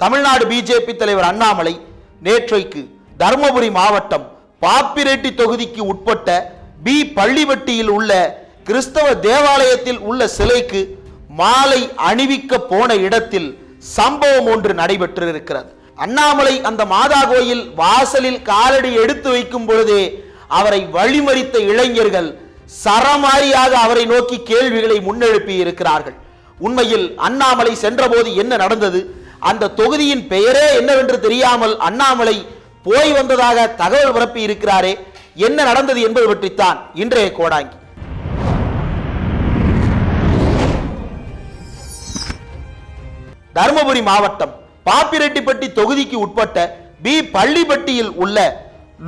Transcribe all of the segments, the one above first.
Tamil Nadu BJP தலைவர் அண்ணாமலை நேற்றைக்கு தருமபுரி மாவட்டம் பாப்பிரெட்டி தொகுதிக்கு உட்பட்ட பி பள்ளிவட்டியில் உள்ள கிறிஸ்தவ தேவாலயத்தில் உள்ள சிலைக்கு மாலை அணிவிக்க போன இடத்தில் சம்பவம் ஒன்று நடைபெற்றிருக்கிறது. அண்ணாமலை அந்த மாதா கோயில் வாசலில் காலடி எடுத்து வைக்கும் பொழுதே அவரை வழிமறித்த இளைஞர்கள் சரமாரியாக அவரை நோக்கி கேள்விகளை முன்னெழுப்பி இருக்கிறார்கள் உண்மையில் அண்ணாமலை சென்றபோது என்ன நடந்தது? அந்த தொகுதியின் பெயரே என்னவென்று தெரியாமல் அண்ணாமலை போய் வந்ததாக தகவல் பரப்பி இருக்கிறாரே என்ன நடந்தது என்பது பற்றித்தான் இன்றைய கோடாங்கி. தருமபுரி மாவட்டம் பாப்பிரெட்டிப்பட்டி தொகுதிக்கு உட்பட்ட பி பள்ளிப்பட்டியில் உள்ள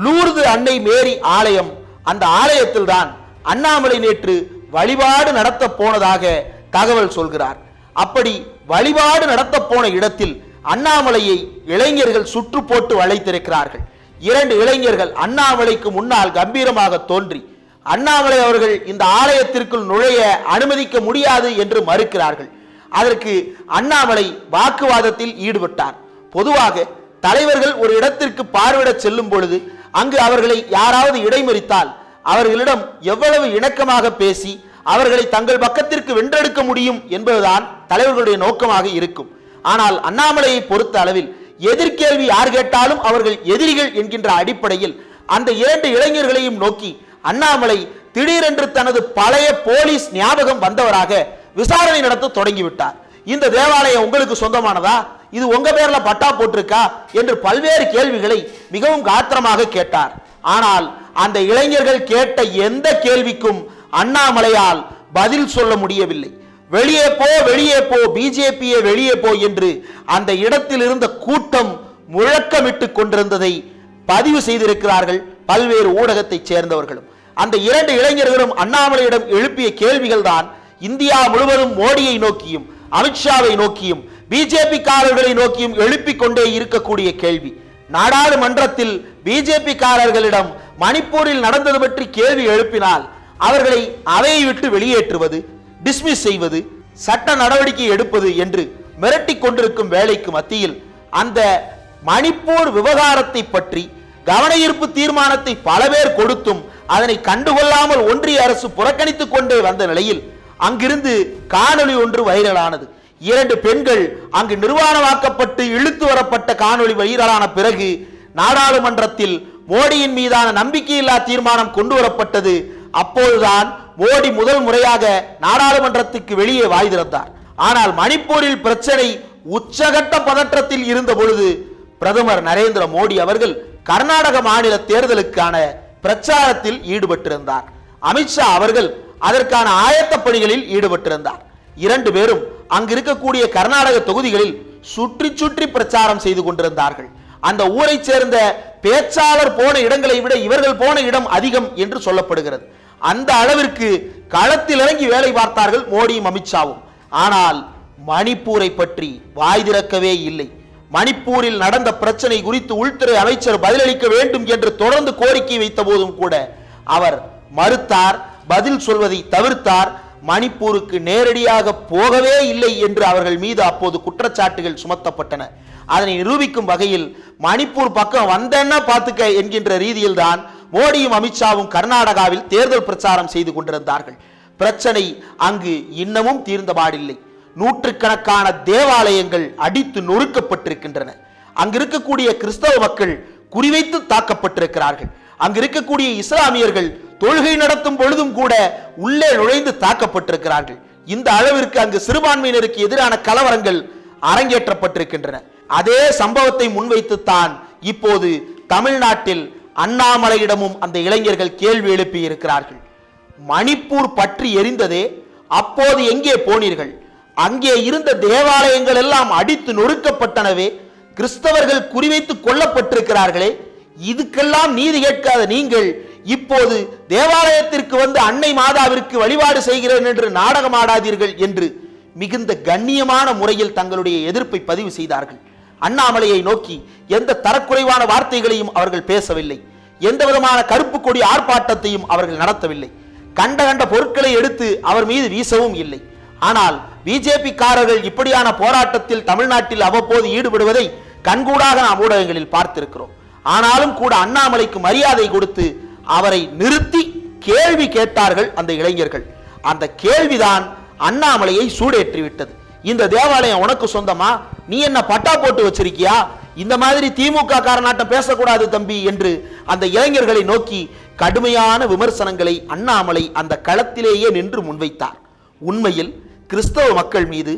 லூர்து அன்னை மேரி ஆலயம் அந்த ஆலயத்தில் தான் அண்ணாமலை நேற்று வழிபாடு நடத்த போனதாக தகவல் சொல்கிறார். அப்படி வழிபாடு நடத்த போன இடத்தில் அண்ணாமலையை இளைஞர்கள் சுற்று போட்டு வளைத்திருக்கிறார்கள் இரண்டு இளைஞர்கள் அண்ணாமலைக்கு முன்னால் கம்பீரமாக தோன்றி அண்ணாமலை அவர்கள் இந்த ஆலயத்திற்குள் நுழைய அனுமதிக்க முடியாது என்று மறுக்கிறார்கள். அதற்கு அண்ணாமலை வாக்குவாதத்தில் ஈடுபட்டார். பொதுவாக தலைவர்கள் ஒரு இடத்திற்கு பார்வையிடச் செல்லும் பொழுது அங்கு அவர்களை யாராவது இடைமறித்தால் அவர்களிடம் எவ்வளவு இணக்கமாக பேசி அவர்களை தங்கள் பக்கத்திற்கு வென்றெடுக்க முடியும் என்பதுதான் தலைவர்களுடைய நோக்கமாக இருக்கும். ஆனால் அண்ணாமலையை பொறுத்த அளவில் எதிர்கேள்வி யார் கேட்டாலும் அவர்கள் எதிரிகள் என்கின்ற அடிப்படையில் அந்த இரண்டு இளைஞர்களையும் நோக்கி அண்ணாமலை திடீரென்று தனது பழைய போலீஸ் ஞாபகம் வந்தவராக விசாரணை நடத்த தொடங்கிவிட்டார். இந்த தேவாலயம் உங்களுக்கு சொந்தமானதா? இது உங்க பேர்ல பட்டா போட்டிருக்கா? என்று பல்வேறு கேள்விகளை மிகவும் காத்திரமாக கேட்டார். ஆனால் அந்த இளைஞர்கள் கேட்ட எந்த கேள்விக்கும் அண்ணாமலையால் பதில் சொல்ல முடியவில்லை. வெளியே போ வெளியே போ பிஜேபியை வெளியே போ என்று அந்த இடத்தில் இருந்த கூட்டம் முழக்கமிட்டு கொண்டிருந்ததை பதிவு செய்திருக்கிறார்கள் பல்வேறு ஊடகத்தைச் சேர்ந்தவர்களும். அந்த இரண்டு இளைஞர்களும் அண்ணாமலையிடம் எழுப்பிய கேள்விகள் தான் இந்தியா முழுவதும் மோடியை நோக்கியும் அமித்ஷாவை நோக்கியும் பிஜேபிக்காரர்களை நோக்கியும் எழுப்பிக் கொண்டே இருக்கக்கூடிய கேள்வி. நாடாளுமன்றத்தில் பிஜேபிக்காரர்களிடம் மணிப்பூரில் நடந்தது பற்றி கேள்வி எழுப்பினால் அவர்களை அவையை விட்டு வெளியேற்றுவது டிஸ்மிஸ் செய்வது சட்ட நடவடிக்கை எடுப்பது என்று மிரட்டி கொண்டிருக்கும் வேலைக்கு மத்தியில் அந்த மணிப்பூர் விவகாரத்தை பற்றி கவனஈர்ப்பு தீர்மானத்தை பல பேர் கொடுத்தும் அதனை கண்டுகொள்ளாமல் ஒன்றிய அரசு புறக்கணித்துக் கொண்டே வந்த நிலையில் அங்கிருந்து காணொளி ஒன்று வைரலானது. இரண்டு பெண்கள் அங்கு நிர்வாணமாக்கப்பட்டு இழுத்து வரப்பட்ட காணொளி வைரலான பிறகு நாடாளுமன்றத்தில் மோடியின் மீதான நம்பிக்கையில்லா தீர்மானம் கொண்டு வரப்பட்டது. அப்போதுதான் மோடி முதல் முறையாக நாடாளுமன்றத்துக்கு வெளியே வாய் திறந்தார். ஆனால் மணிப்பூரில் பிரச்சனை உச்சகட்ட பதற்றத்தில் இருந்த பொழுது பிரதமர் நரேந்திர மோடி அவர்கள் கர்நாடக மாநில தேர்தலுக்கான பிரச்சாரத்தில் ஈடுபட்டிருந்தார். அமித்ஷா அவர்கள் அதற்கான ஆயத்த பணிகளில் ஈடுபட்டிருந்தார். இரண்டு பேரும் அங்கு இருக்கக்கூடிய கர்நாடக தொகுதிகளில் சுற்றி சுற்றி பிரச்சாரம் செய்து கொண்டிருந்தார்கள். அந்த ஊரை சேர்ந்த பேச்சாளர் போன இடங்களை விட இவர்கள் போன இடம் அதிகம் என்று சொல்லப்படுகிறது. அந்த அளவிற்கு களத்தில் இறங்கி வேலை பார்த்தார்கள் மோடியும் அமித்ஷாவும். ஆனால் மணிப்பூரை பற்றி வாய் திறக்கவே இல்லை. மணிப்பூரில் நடந்த பிரச்சனை குறித்து உள்துறை அமைச்சர் பதிலளிக்க வேண்டும் என்று தொடர்ந்து கோரிக்கை வைத்த போதும் கூட அவர் மறுத்தார் பதில் சொல்வதை தவிர்த்தார் மணிப்பூருக்கு நேரடியாக போகவே இல்லை என்று அவர்கள் மீது அப்போது குற்றச்சாட்டுகள் சுமத்தப்பட்டன. அதனை நிரூபிக்கும் வகையில் மணிப்பூர் பக்கம் வந்தேன்னா பார்த்துக்க என்கின்ற ரீதியில் தான் மோடியும் அமித்ஷாவும் கர்நாடகாவில் தேர்தல் பிரச்சாரம் செய்து கொண்டிருந்தார்கள். பிரச்சனை அங்கு இன்னமும் தீர்ந்தபாடில்லை நூற்றுக்கணக்கான தேவாலயங்கள் அடித்து நொறுக்கப்பட்டிருக்கின்றன. அங்கு இருக்கக்கூடிய கிறிஸ்தவ மக்கள் குறிவைத்து தாக்கப்பட்டிருக்கிறார்கள். அங்கு இருக்கக்கூடிய இஸ்லாமியர்கள் தொழுகை நடத்தும் பொழுதும் கூட உள்ளே நுழைந்து தாக்கப்பட்டிருக்கிறார்கள். இந்த அளவிற்கு அங்கு சிறுபான்மையினருக்கு எதிரான கலவரங்கள் அரங்கேற்றப்பட்டிருக்கின்றன. அதே சம்பவத்தை முன்வைத்துத்தான் இப்போது தமிழ்நாட்டில் அண்ணாமலையிடமும் அந்த இளைஞர்கள் கேள்வி எழுப்பி இருக்கிறார்கள் மணிப்பூர் பற்றி எரிந்ததே அப்போது எங்கே போனீர்கள்? அங்கே இருந்த தேவாலயங்கள் எல்லாம் அடித்து நொறுக்கப்பட்டனவே கிறிஸ்தவர்கள் குறிவைத்து கொல்லப்பட்டிருக்கிறார்களே இதுக்கெல்லாம் நீதி கேட்காத நீங்கள் இப்போது தேவாலயத்திற்கு வந்து அன்னை மாதாவிற்கு வழிபாடு செய்கிறேன் என்று நாடகமாடாதீர்கள் என்று மிகுந்த கண்ணியமான முறையில் தங்களுடைய எதிர்ப்பை பதிவு செய்தார்கள். அண்ணாமலையை நோக்கி எந்த தரக்குறைவான வார்த்தைகளையும் அவர்கள் பேசவில்லை. எந்த விதமான கருப்பு கொடி ஆர்ப்பாட்டத்தையும் அவர்கள் நடத்தவில்லை. கண்ட கண்ட பொருட்களை எடுத்து அவர் மீது வீசவும் இல்லை. ஆனால் பிஜேபிக்காரர்கள் இப்படியான போராட்டத்தில் தமிழ்நாட்டில் அவ்வப்போது ஈடுபடுவதை கண்கூடாக நாம் ஊடகங்களில் பார்த்திருக்கிறோம். ஆனாலும் கூட அண்ணாமலைக்கு மரியாதை கொடுத்து அவரை நிறுத்தி கேள்வி கேட்டார்கள் அந்த இளைஞர்கள். அந்த கேள்விதான் அண்ணாமலையை சூடேற்றி விட்டது இந்த தேவாலயம் உனக்கு சொந்தமா? நீ என்ன பட்டா போட்டு வச்சிருக்கியா? இந்த மாதிரி திமுக காரநாட்டம் பேசக்கூடாது தம்பி என்று அந்த இளைஞர்களை நோக்கி கடுமையான விமர்சனங்களை அண்ணாமலை அந்த களத்திலேயே நின்று முன்வைத்தார். உண்மையில் கிறிஸ்தவ மக்கள் மீது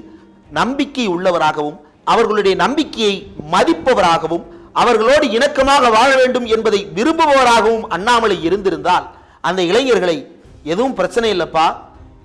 நம்பிக்கை உள்ளவராகவும் அவர்களுடைய நம்பிக்கையை மதிப்பவராகவும் அவர்களோடு இணக்கமாக வாழ வேண்டும் என்பதை விரும்புபவராகவும் அண்ணாமலை இருந்திருந்தால் அந்த இளைஞர்களை எதுவும் பிரச்சனை இல்லைப்பா.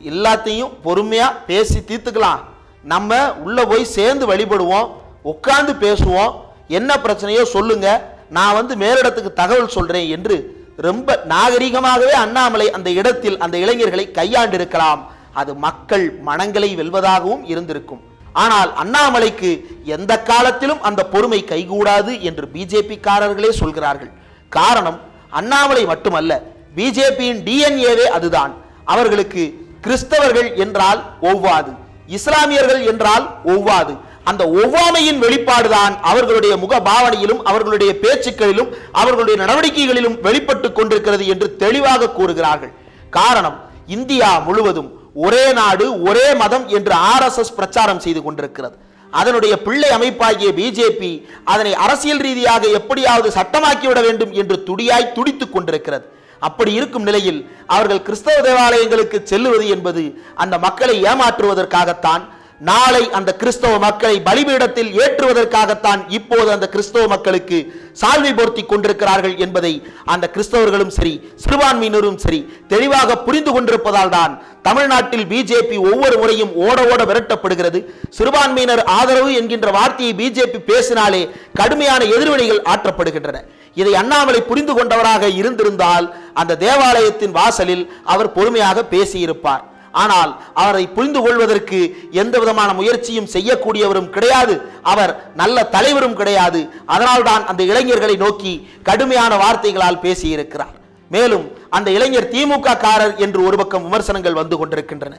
எல்லாத்தையும் பொறுமையா பேசி தீர்த்துக்கலாம். நம்ம உள்ள போய் சேர்ந்து வழிபடுவோம் உட்கார்ந்து பேசுவோம். என்ன பிரச்சனையோ சொல்லுங்க. நான் வந்து மேலிடத்துக்கு தகவல் சொல்றேன் என்று ரொம்ப நாகரிகமாகவே அண்ணாமலை அந்த இடத்தில் அந்த இளைஞர்களை கையாண்டிருக்கலாம். அது மக்கள் மனங்களை வெல்வதாகவும் இருந்திருக்கும். ஆனால் அண்ணாமலைக்கு எந்த காலத்திலும் அந்த பொறுமை கைகூடாது என்று பிஜேபிக்காரர்களே சொல்கிறார்கள். காரணம் அண்ணாமலை மட்டுமல்ல பிஜேபியின் டிஎன்ஏவே அதுதான். அவர்களுக்கு கிறிஸ்தவர்கள் என்றால் ஒவ்வாது. இஸ்லாமியர்கள் என்றால் ஒவ்வாது. அந்த ஒவ்வாமையின் வெளிப்பாடுதான் அவர்களுடைய முக பாவனையிலும் அவர்களுடைய பேச்சுக்களிலும் அவர்களுடைய நடவடிக்கைகளிலும் வெளிப்பட்டு கொண்டிருக்கிறது என்று தெளிவாக கூறுகிறார்கள். காரணம் இந்தியா முழுவதும் ஒரே நாடு ஒரே மதம் என்று ஆர்எஸ்எஸ் பிரச்சாரம் செய்து கொண்டிருக்கிறது. அதனுடைய பிள்ளை அமைப்பாகிய பிஜேபி அதனை அரசியல் ரீதியாக எப்படியாவது சட்டமாக்கிவிட வேண்டும் என்று துடியாய் துடித்துக் கொண்டிருக்கிறது. அப்படி இருக்கும் நிலையில் அவர்கள் கிறிஸ்தவ தேவாலயங்களுக்கு செல்லுவது என்பது அந்த மக்களை ஏமாற்றுவதற்காகத்தான் நாளை அந்த கிறிஸ்தவ மக்களை பலிபீடத்தில் ஏற்றுவதற்காகத்தான் இப்போது அந்த கிறிஸ்தவ மக்களுக்கு சால்வை போர்த்தி கொண்டிருக்கிறார்கள் என்பதை அந்த கிறிஸ்தவர்களும் சரி சிறுபான்மையினரும் சரி தெளிவாக புரிந்து கொண்டிருப்பதால் தான் தமிழ்நாட்டில் பிஜேபி ஒவ்வொரு முறையும் ஓட ஓட விரட்டப்படுகிறது. சிறுபான்மையினர் ஆதரவு என்கின்ற வார்த்தையை பிஜேபி பேசினாலே கடுமையான எதிர்வினைகள் ஆற்றப்படுகின்றன. இதை அண்ணாமலை புரிந்து கொண்டவராக இருந்திருந்தால் அந்த தேவாலயத்தின் வாசலில் அவர் பொறுமையாக பேசியிருப்பார். ஆனால் அவரை புரிந்து கொள்வதற்கு எந்த விதமான முயற்சியும் செய்யக்கூடியவரும் கிடையாது. அவர் நல்ல தலைவரும் கிடையாது. அதனால்தான் அந்த இளைஞர்களை நோக்கி கடுமையான வார்த்தைகளால் பேசியிருக்கிறார். மேலும் அந்த இளைஞர் திமுக காரர் என்று ஒரு பக்கம் விமர்சனங்கள் வந்து கொண்டிருக்கின்றன.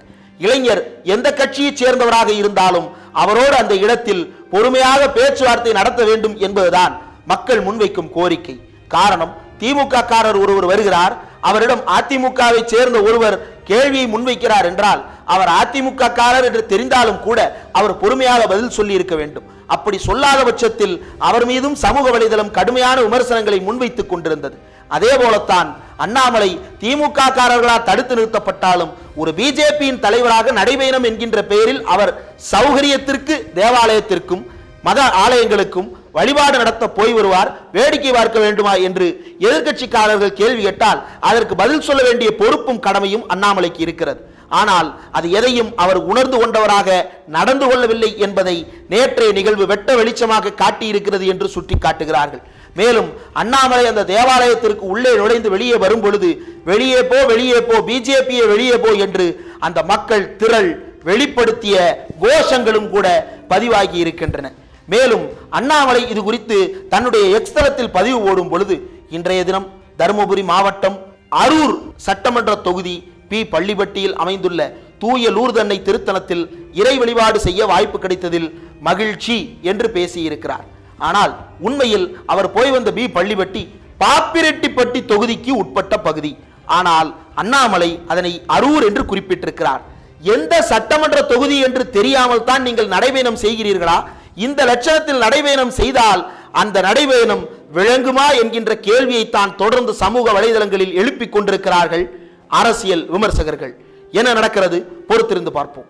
இளைஞர் எந்த கட்சியைச் சேர்ந்தவராக இருந்தாலும் அவரோடு அந்த இடத்தில் பொறுமையாக பேச்சுவார்த்தை நடத்த வேண்டும் என்பதுதான் மக்கள் முன்வைக்கும் கோரிக்கை. காரணம் திமுக காரர் ஒருவர் வருகிறார். அவரிடம் அதிமுகவை சேர்ந்த ஒருவர் கேள்வியை முன்வைக்கிறார் என்றால் அவர் அதிமுக காரர் என்று தெரிந்தாலும் கூட அவர் பொறுமையாக பதில் சொல்லி இருக்க வேண்டும். அப்படி சொல்லாத பட்சத்தில் அவர் மீதும் சமூக வலைதளம் கடுமையான விமர்சனங்களை முன்வைத்துக் கொண்டிருந்தது. அதே போலத்தான் அண்ணாமலை திமுக காரர்களால் தடுத்து நிறுத்தப்பட்டாலும் ஒரு பிஜேபியின் தலைவராக நடைபயணம் என்கின்ற பெயரில் அவர் சௌகரியத்திற்கு தேவாலயத்திற்கும் மத ஆலயங்களுக்கும் வழிபாடு நடத்த போய் வருவார் வேடிக்கை பார்க்க வேண்டுமா என்று எதிர்க்கட்சிக்காரர்கள் கேள்வி கேட்டால் அதற்கு பதில் சொல்ல வேண்டிய பொறுப்பும் கடமையும் அண்ணாமலைக்கு இருக்கிறது. ஆனால் அது எதையும் அவர் உணர்ந்து கொண்டவராக நடந்து கொள்ளவில்லை என்பதை நேற்றைய நிகழ்வு வெட்ட வெளிச்சமாக காட்டியிருக்கிறது என்று சுட்டிக்காட்டுகிறார்கள். மேலும் அண்ணாமலை அந்த தேவாலயத்திற்கு உள்ளே நுழைந்து வெளியே வரும் பொழுது வெளியே போ வெளியே போ பிஜேபியை வெளியே போ என்று அந்த மக்கள் திரள் வெளிப்படுத்திய கோஷங்களும் கூட பதிவாகி இருக்கின்றன. மேலும் அண்ணாமலை இது குறித்து தன்னுடைய எக்ஸ்தலத்தில் பதிவு போடும் பொழுது இன்றைய தினம் தருமபுரி மாவட்டம் அரூர் சட்டமன்ற தொகுதி பி பள்ளிப்பட்டியில் அமைந்துள்ள தூய லூர்தன்னை திருத்தலத்தில் இறை வழிபாடு செய்ய வாய்ப்பு கிடைத்ததில் மகிழ்ச்சி என்று பேசியிருக்கிறார். ஆனால் உண்மையில் அவர் போய் வந்த பி பள்ளிப்பட்டி பாப்பிரெட்டிப்பட்டி தொகுதிக்கு உட்பட்ட பகுதி. ஆனால் அண்ணாமலை அதனை அரூர் என்று குறிப்பிட்டிருக்கிறார். எந்த சட்டமன்ற தொகுதி என்று தெரியாமல் தான் நீங்கள் நடைபயணம் செய்கிறீர்களா? இந்த லட்சணத்தில் நடைபயணம் செய்தால் அந்த நடைபயணம் விளங்குமா என்கின்ற கேள்வியை தான் தொடர்ந்து சமூக வலைதளங்களில் எழுப்பிக் கொண்டிருக்கிறார்கள் அரசியல் விமர்சகர்கள். என்ன நடக்கிறது? பொறுத்திருந்து பார்ப்போம்.